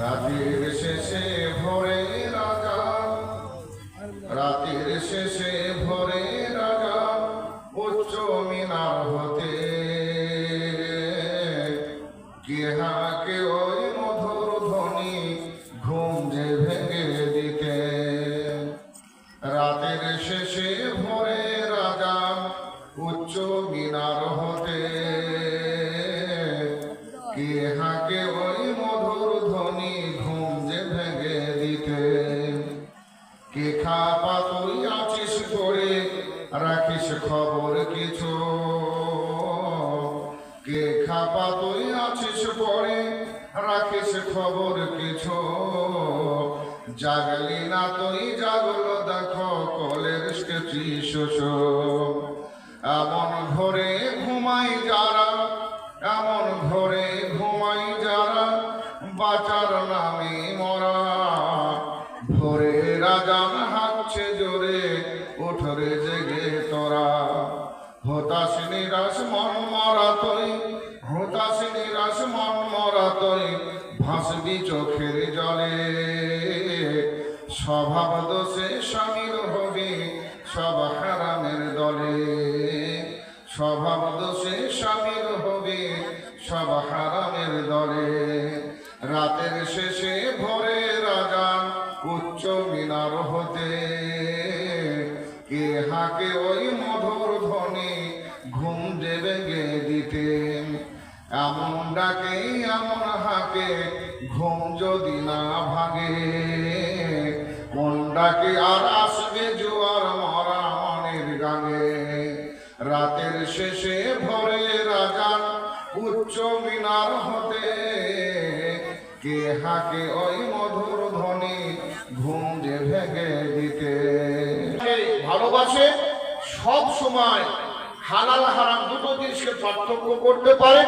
রাতের শেষে ভোরে রাজা। রাতের শেষে ভোরে রাজা উচ্চ মিনার হতে। কেহাকে ওই মধুর ধ্বনি ঘুম যে ভেঙে দিতে। রাতের শেষে ভোরে রাজা উচ্চ মিনার হতে। খবর কিছু? কে খাপা তুই আছিস পরে? রাখিস খবর কিছু? জাগলি না তুই, জাগলো দেখো কলের শোষো এমন ঘরে ঘুমাই যারা, এমন ঘরে ঘুমাই যারা, বাঁচার নামে হতাশ নিরাশ মন মরা তৈ হতাশ নিরাশ মন মরা তৈ, ভাসবি চোখের জলে। স্বভাব দোষে স্বামীর হবি, সব হারামের দলে। স্বভাব দোষে স্বামীর হবি, সব হারামের দলে। রাতের শেষে ভোরে রাজা উচ্চ মিনার হতে। কে হাকে ওই এমন ডাকে, এমন হাকে, ঘুম যদি না ভাগে কোন ডাকে আর আসবে জোয়ার মরা মনের গানে। রাতের শেষে ভরে রাজান উচ্চ মিনার হতে। কে হাকে ওই মধুর ধ্বনি ঘুম যে ভেঙে দিতে। ভালোবাসে সব সময় হালাল হারাম দুটো জিনিসকে পার্থক্য করতে পারে।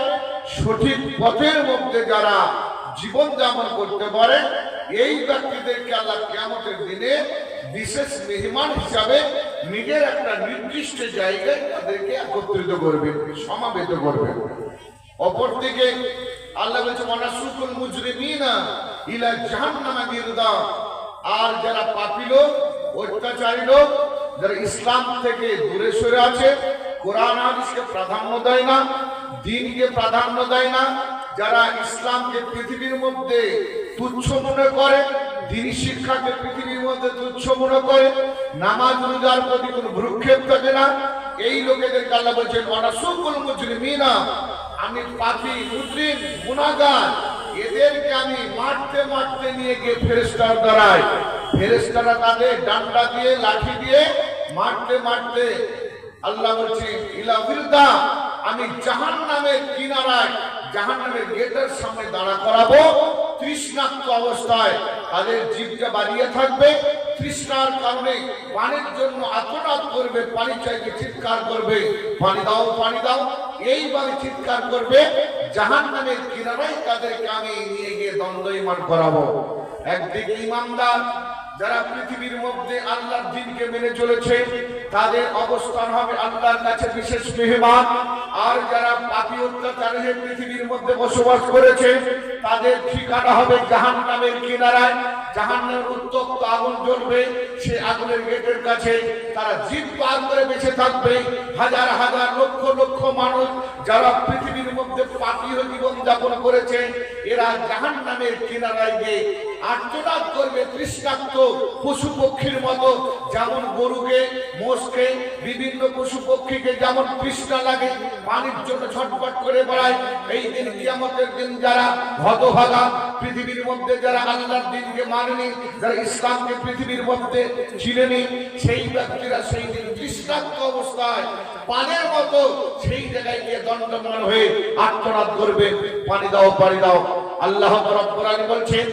সঠিক পথের মধ্যে যারা জীবন যাপন করতে পারে, এই ব্যক্তিদেরকে আল্লাহ কেমতের দিনে বিশেষ মেহমান হিসাবে নিজের একটা নির্দিষ্ট জায়গায় তাদেরকে একত্রিত করবে সমাবেত করবে অপরদিকে আল্লাহ বলছে মানাসুকুল মুজরিমিনা ইলা জাহান্নামা গিরদা। আর যারা পাপী লোক, অত্যাচারী লোক, যারা ইসলাম থেকে দূরে সরে আছে, কোরআন হাদিসকে প্রাধান্য দেয় না দিনকে প্রাধান্য দেয় না। যারা ইসলামকে পৃথিবীর মধ্যে তুচ্ছ মনে করে, দিনী শিক্ষাকে পৃথিবীর মধ্যে তুচ্ছ মনে করে, নামাজ রোজার প্রতি কোনো ভ্রুক্ষেপ থাকে না। এই লোকেদেরকে আল্লাহ বলছেন অনাসুকুল মুজরিমিনা, আমি পাপি, মুসলিম গুনাগার এদেরকে আমি মারতে মারতে নিয়ে গিয়ে ফেরেস্তার দ্বারাই ফেরেস্তারা তাদের ডান্ডা দিয়ে, লাঠি দিয়ে মারতে মারতে আল্লাহ বলছি ইলা আমি জাহান নামের কিনারায় জাহান নামের গেটের সামনে দাঁড়া করাবো। তৃষ্ণাক্ত অবস্থায় তাদের জীবটা বাড়িয়ে থাকবে। তৃষ্ণার কারণে পানির জন্য আতনাদ করবে, পানি চাইতে চিৎকার করবে। পানি দাও পানি দাও। এইভাবে চিৎকার করবে জাহান নামের কিনারায় তাদেরকে আমি নিয়ে গিয়ে দ্বন্দ্বইমান করাবো। একদিকে ইমানদার যারা পৃথিবীর মধ্যে আল্লাহর দিনকে মেনে চলেছে, তাদের অবস্থান হবে আল্লাহর কাছে বিশেষ মেহমান। আর যারা পাপি অত্যাচার হয়ে পৃথিবীর মধ্যে বসবাস করেছে, তাদের ঠিকানা হবে জাহান নামের কিনারায়। জাহান নামের উত্তপ্ত আগুন জ্বলবে, সে আগুনের গেটের কাছে তারা জিপ পার করে বেঁচে থাকবে। হাজার হাজার, লক্ষ লক্ষ মানুষ যারা পৃথিবীর মধ্যে পাপি হয়ে জীবন যাপন করেছে, এরা জাহান নামের কিনারায় গিয়ে আর্তনাদ করবে তৃষ্ণাক্ত পশু পক্ষীর মতো যেমন গরুকে, মোষকে, বিভিন্ন পশু পক্ষীকে যেমন তৃষ্ণা লাগে, পানির জন্য ছটফট করে বেড়ায়, এই দিন কিয়ামতের দিন যারা হতভাগা, পৃথিবীর মধ্যে যারা আল্লাহর দিনকে মানেনি, যারা ইসলামকে পৃথিবীর মধ্যে চিনেনি, সেই ব্যক্তিরা সেই দিন তৃষ্ণাক্ত অবস্থায় পানের মতো সেই জায়গায় গিয়ে দণ্ডমান হয়ে আত্মনাদ করবে। পানি দাও পানি দাও। আল্লাহ বলছেন